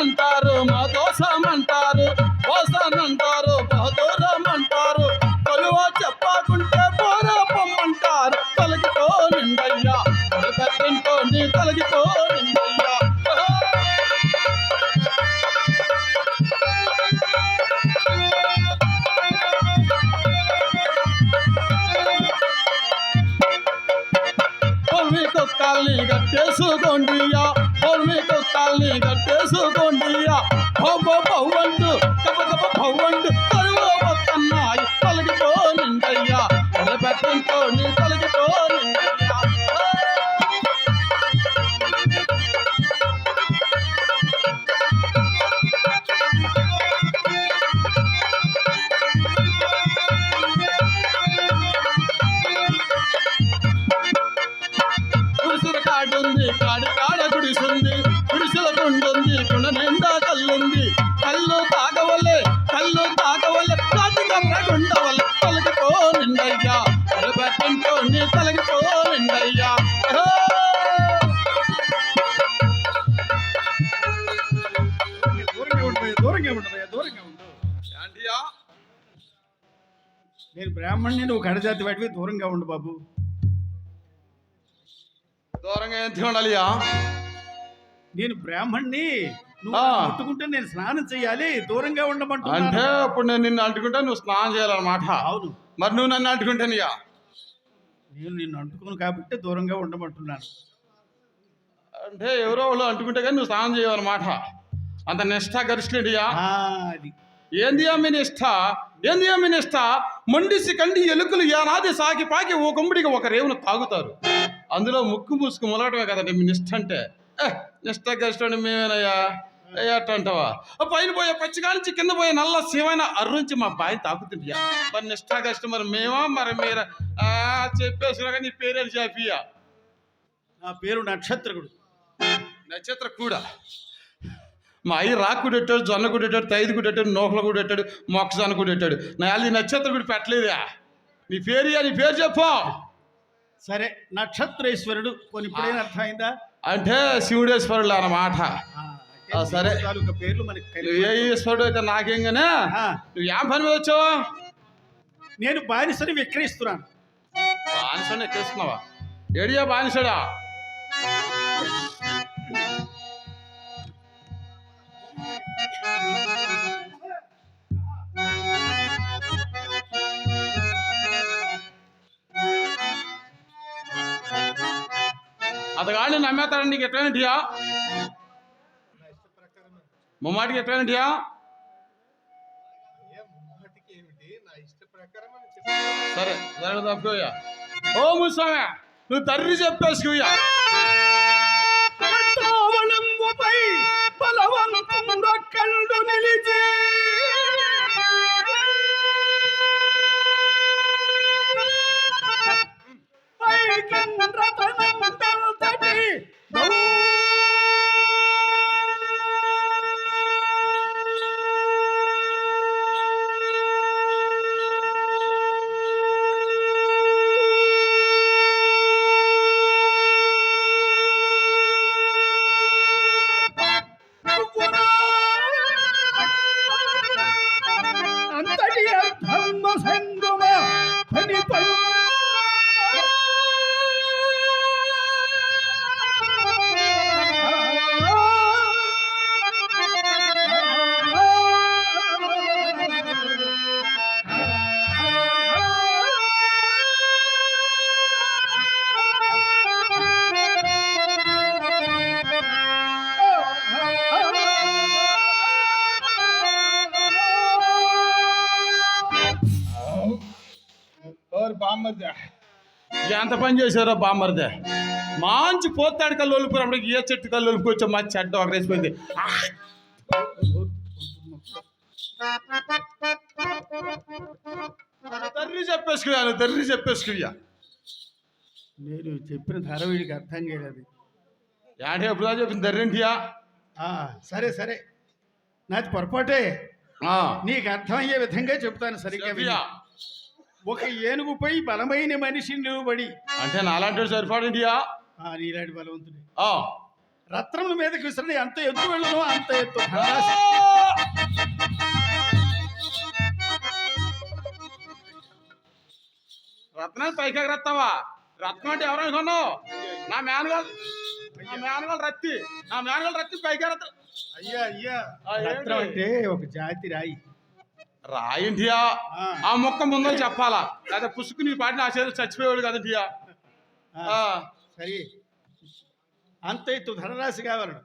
దోసనంటారు మా ಹೋಗೋ ಬೌವಂದು నువ్వు కడజాతి వాటివి దూరంగా ఉండు బాబు. దూరంగా ఏం తినాలియా నేను బ్రాహ్మణ్ణి. నువ్వు ఆ. నన్ను ముట్టుకుంటే నేను స్నానం చేయాలి దూరంగా అంటే ఉండమంటున్నాను ఇప్పుడు నేను నిన్ను అంటుకుంటే నువ్వు స్నానం చేయాలన్నమాట. అవును. మరి నువ్వు నన్ను అంటుకుంటానియా? నేను నిన్ను అంటుకోను కాబట్టి దూరంగా ఉండమంటున్నాను. అంటే ఎవరో వాళ్ళు అంటుకుంటే కానీ నువ్వు స్నానం చేయవన్నమాట. అంత నిష్ఠ గరిష్ఠుడియా? ఆ, అది. ఏందియా మీ నిష్ఠ ఏందియా మీ నిష్ఠ మండిసి కండి ఎలుకలు యానాది సాకి పాకి ఓ కుమ్ముడికి ఒక రేవును తాగుతారు. అందులో ముక్కు మూసుకు మొలగటమే కదండి మీ నిష్ఠ అంటే నిష్ఠ గరిష్ఠుడు మేమేనయ్యా? అట్ట అంటావా? పైన పోయే పచ్చికానించి కింద పోయే నల్ల శివైన అర్రుంచి మా బాయి తాకుతుంటియా మరి నిష్ఠ గరిష్ఠ మరి మేమా? మరి మీరు? ఆ, చెప్పేసినా నీ పేరేంటి చెప్పియా నా పేరు నక్షత్రకుడు. నక్షత్ర కూడా మా అయ్యి రాకు కుడెట్టాడు జొన్న కుడెట్టాడు తైదు కుడెట్టాడు నోకలు కుడెట్టాడు మొక్కజొన్న కుడెట్టాడు నా అల్లి నక్షత్ర కూడా పెట్టలేదా నీ పేరు నీ పేరు చెప్పు. సరే నక్షత్రేశ్వరుడు కొన్ని ఇప్పుడైనా అర్థమైందా? అంటే శివుడేశ్వరుడు అన్నమాట సరే. పేర్లు మనకి నువ్వు ఏ ఈశ్వరుడు అయితే నాకేం గానే నువ్వు ఏం పని మీద వచ్చావు? నేను బానిసని విక్రయిస్తున్నాను. బానిసని ఎక్కేసుకున్నావా ఏడియా బానిసడా? అతగాడిని నమ్మేస్తాడు నీకు ఎట్లయినటియా ముమ్మాటికి ఎట్లయినటియా సరే జరగ తప్పుకోయ్యా ఓ ముస్వామి నువ్వు తర్రి చెప్పేసుకోయ్యా తావళంబుపై బలవంతుండొక్కల్డు నిలిచి పని ఎంత పని చేశారో బామ్మరిదే. మంచి పోతాడు కళ్ళు ఒలుపురు ఏ చెట్టు కళ్ళు ఒలుపుకొచ్చా మా చెడ్డ ఒక రేసిపోయింది తర్రి చెప్పేసుకున్నాను తర్రి చెప్పేసుకుయ్యా. నేను చెప్పిన ధర వీడికి అర్థం కాలేదు. అంటే ఎప్పుడు చెప్పింది తర్రింటియా ఆ, సరే సరే. నాది పొరపాటే. నీకు అర్థమయ్యే విధంగా చెప్తాను సరిగ్గా ఒక ఏనుగుపై బలమైన మనిషి నిలబడి. అంటే నాలాంటి సరిపడింటియా ఆ నీలాంటి బలవంతుడు. ఆ. రత్నముల మీదకి విసిరని ఎంత ఎత్తు వెళ్ళను అంత ఎత్తు. రత్నాలు పైకి ఎగరేస్తావా? రత్నం అంటే ఎవరు అనుకున్నావు నా మేనగాలు నా మేనగాలు రత్తి. నా మేనగాలు రత్తి పైకి ఎగరేస్తా అయ్యా అయ్యా? రత్నం అంటే ఒక జాతి రాయి. రాయింటియా ఆ, ఆ మొక్క ముందో చెప్పాలా? లేదా పుసుకు నీ పాటి నా చేతి చచ్చిపోయేవాడు కదంటియా ఆ, సరే. అంత ఎత్తు ధనరాశి కావాలను.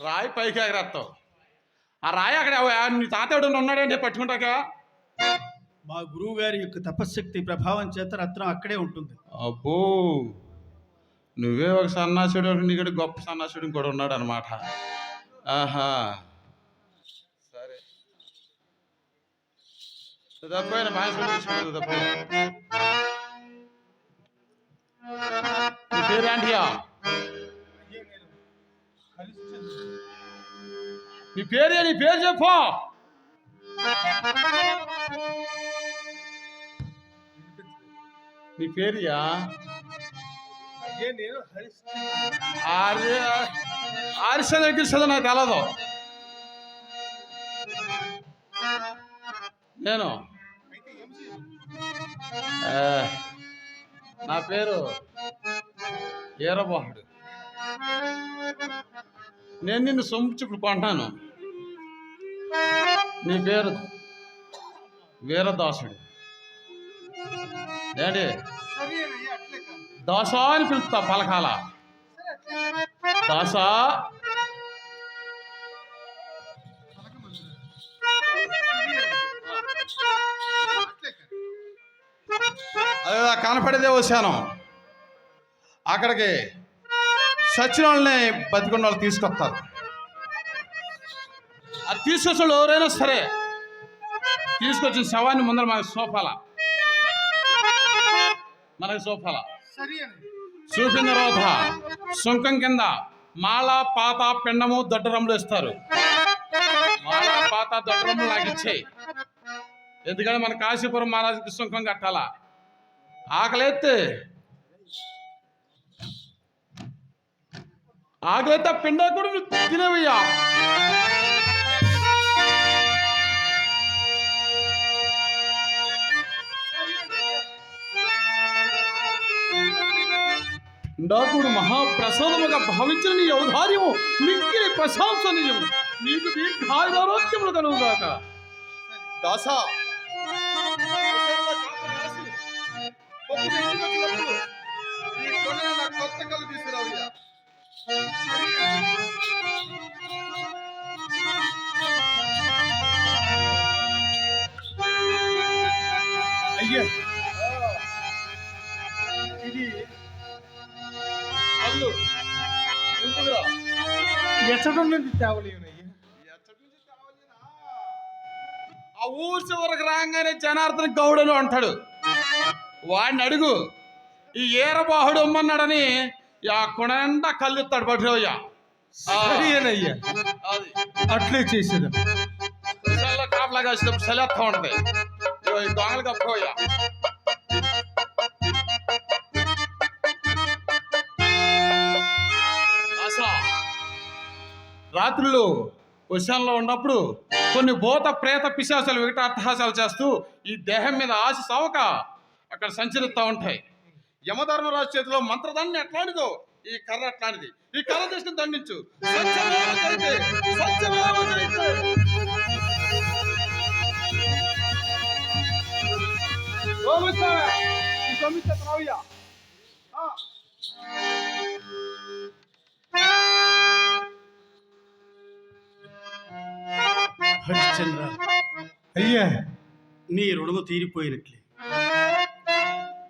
రాయి పైకి ఎగరేస్తావు. ఆ రాయి అక్కడ నీ తాత ఎవడన్నా ఉన్నాడండి పట్టుకుంటాక? మా గురువు గారి యొక్క తపశ్శక్తి ప్రభావం చేత రత్నం అక్కడే ఉంటుంది. అబ్బో! నువ్వే ఒక సన్నాసుడు నీకు గొప్ప సన్నాసుడు కూడా ఉన్నాడు అనమాట ఆహా! తప్పైన బాగా నీ పేరు ఆంటీయా నీ పేరే నీ పేరు చెప్పు. నీ పేరుయా ఆర్య ఆర్యచంద్ర గిరిచంద్ర నాకు తెలదు. నేను నా పేరు ఈరబాహుడు నేను నిన్ను సొమ్ముచ్చుప్పుడు కొంటాను. నీ పేరు వీరదాసుడు. ఏంటి? దాసా అని పిలుస్తా పలకాల. దాసా అదే కనపడేదే వచ్చాను అక్కడికి సచిన వాళ్ళని బతికున్న వాళ్ళు తీసుకొస్తారు. అది తీసుకొచ్చిన వాళ్ళు ఎవరైనా సరే తీసుకొచ్చిన శవాన్ని ముందర మనకి సోఫాల. మనకి సోఫాల. చూపిన తర్వాత సుంకం కింద మాల పాత పిండము దొడ్డరమ్ములు ఇస్తారు మాల పాత దొడ్డరమ్ములు నాకు ఇచ్చేయి ఎందుకంటే మన కాశీపురం మహారాజుకి సుంకం కట్టాలా? ఆకలేస్తే ఆకలేస్తే పిండా కూడా నువ్వు తినేవయ్యా. డాకుడు మహాప్రసాదముగా భావించిన నీ ఔదార్యము మిక్కిలి ప్రశంసనీయము నీకు దీర్ఘాయుధారోగ్యములు కలుగుగాక. దాసా కొత్త కళ్ళు తీసుకురావయ్యా అయ్యా ఇది ఎచ్చడం తేవలేనయ్యా ఆ ఊరు చివరికి రాగానే జనార్దన్ గౌడను అంటాడు. వాడిని అడుగు. ఈ ఈరబాహుడు ఉమ్మన్నాడని ఆ కొనండా ఎత్తాడు పట్టుకోయ్యా సరేనయ్యా అది. అట్లే చేసేదా? సెల్ల కాపలా కాసినప్పుడు సెలెత్తా ఉంటది. ఈ దొంగలు కప్పుకోయ్యా. రాత్రులు వర్షంలో ఉన్నప్పుడు కొన్ని భూత ప్రేత పిశాచాలు వికట అట్టహాసాలు చేస్తూ ఈ దేహం మీద ఆశ సావక అక్కడ సంచరిస్తూ ఉంటాయి. యమధర్మరాజు చేతిలో మంత్రదాన్ని ఎట్లాంటిదో? ఈ కర్ర అట్లాంటిది ఈ కర్ర తీసుకుని దండించు. హరిశ్చంద్ర అయ్యా నీ రుణము తీరిపోయినట్లే.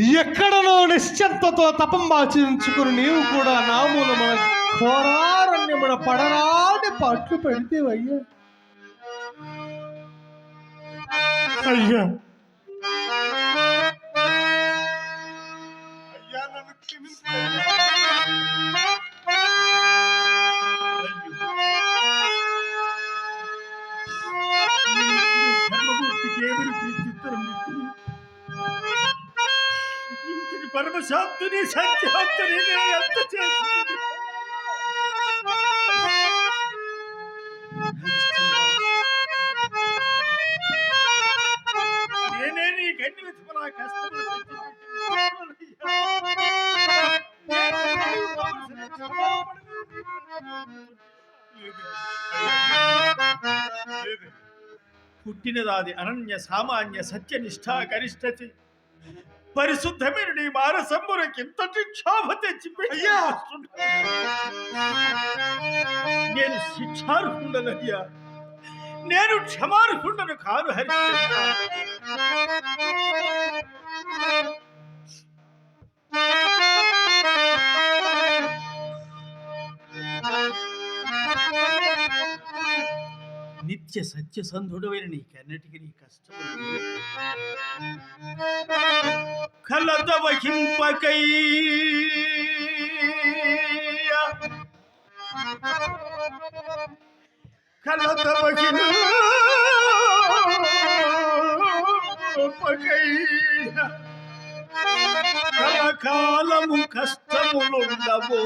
ఎక్కడనో నిశ్చంతతో తపం నీవు కూడా నాములు మన కోరారని మన పడరాని పాటలు పెడితేవయ్యా. అయ్యా. అయ్యా నన్ను క్షమించు. పరమశాంతుని సత్యాంతుని ఎంత చేసింది. నేనే నీ కన్ని వెతుకులా కష్టం పుట్టినదాది అనన్య సామాన్య సత్యనిష్ఠా గరిష్టతి. పరిశుద్ధమైన నీ మానసంబురకింతటి క్షోభ తెచ్చి అయ్యా! నేను శిక్షార్హుండనయ్యా. నేను క్షమార్హుండను కాను హరిశ్చంద్ర. నిత్య సత్యసంధుడమైన నీకెన్నటికి నీ కష్టం కలత వహింపకై కలత వహింపకై కలకాలము కష్టములుండబో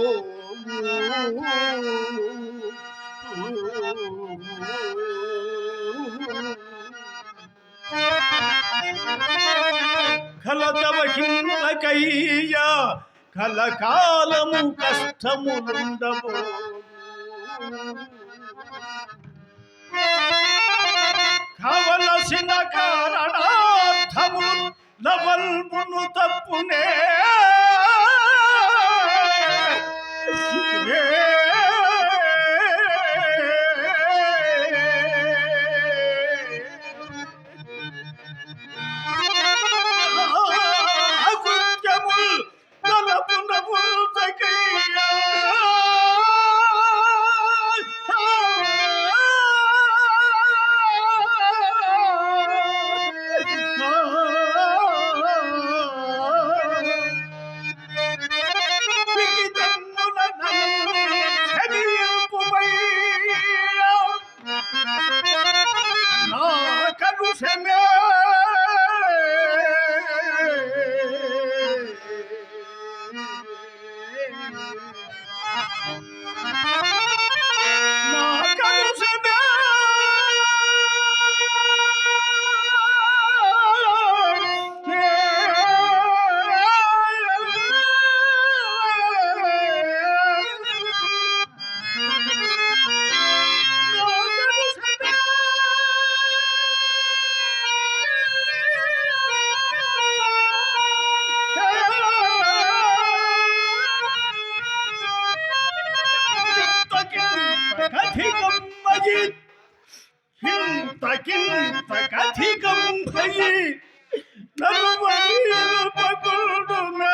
కలతవహింపకయ్యా కలకాలము కష్టములుండబో కవలసిన కారణార్థము లవల్మును తప్పునే. কাথিকম মজিদ হিন্ত কিন্ত কাথিকম ভজিদ নরবাই পকড় না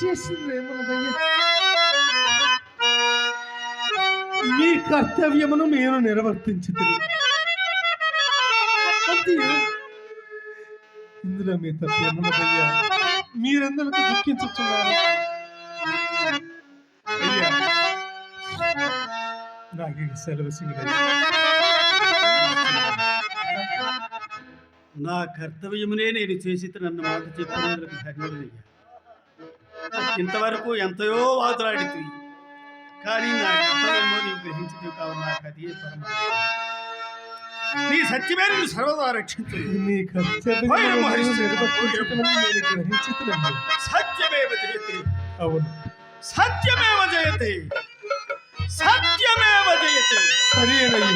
చేసింది మీ కర్తవ్యమును మీరు నిర్వర్తించుతుంది ఇందులో మీ తప్పేమన్నదయ్యా మీరెందుకు దుఃఖించుతున్నారు? అయ్యా నాకు సెలవు నా కర్తవ్యమునే నేను చేసి నన్ను మాట చెప్పినందుకు ధన్యుడనయ్యా. ఇంతవరకు ఎంతయో వాదులాడితే కానీ నా కర్తవ్యమో నీవు గ్రహించదు కావు నాకు అదే నీ సత్యమే నేను సర్వదా రక్షించు సత్యమేవ జయతే. అవును. సత్యమేవ జయతే. సత్యమేవ జయతే. సరేనయ్యా